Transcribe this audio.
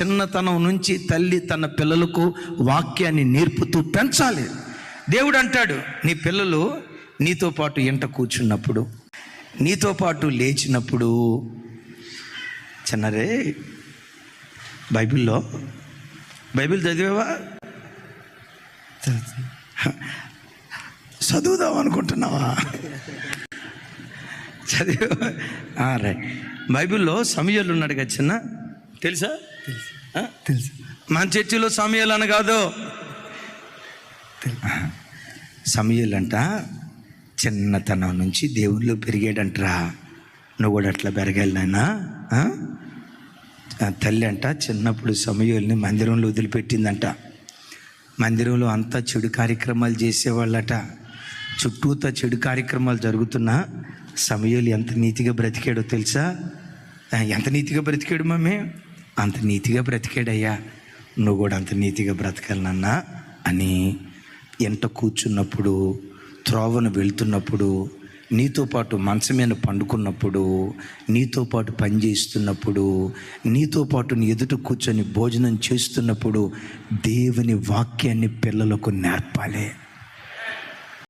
చిన్నతనం నుంచి తల్లి తన పిల్లలకు వాక్యాన్ని నేర్పుతూ పెంచాలి. దేవుడు అంటాడు నీ పిల్లలు నీతో పాటు ఎంట కూర్చున్నప్పుడు నీతో పాటు లేచినప్పుడు చిన్నరే బైబిల్లో బైబిల్ చదివావా? చదువుదాం అనుకుంటున్నావా? చదివా? రైట్. బైబిల్లో సమయాలు ఉన్నాడు కదా చిన్న. తెలుసా? తెలుసు. మన చర్చిలో సమయాలు అని కాదు. సమయాలు అంట చిన్నతనం నుంచి దేవుళ్ళు పెరిగాడంటరా. నువ్వు కూడా అట్లా పెరగాలి నాయనా. తల్లి అంట చిన్నప్పుడు సమయాల్ని మందిరంలో వదిలిపెట్టిందంట. మందిరంలో అంతా చెడు కార్యక్రమాలు చేసేవాళ్ళట. చుట్టూతా చెడు కార్యక్రమాలు జరుగుతున్నా సమయాలు ఎంత నీతిగా బ్రతికాడో తెలుసా? ఎంత నీతిగా బ్రతికాడు మమ్మీ? అంత నీతిగా బ్రతికాడయ్యా. నువ్వు కూడా అంత నీతిగా బ్రతకాలన్నా అని ఎంత కూర్చున్నప్పుడు త్రోవను వెళ్తున్నప్పుడు నీతో పాటు మంచం మీద పండుకున్నప్పుడు నీతో పాటు పని చేస్తున్నప్పుడు నీతో పాటు నీ ఎదుట కూర్చొని భోజనం చేస్తున్నప్పుడు దేవుని వాక్యాన్ని పిల్లలకు నేర్పాలి.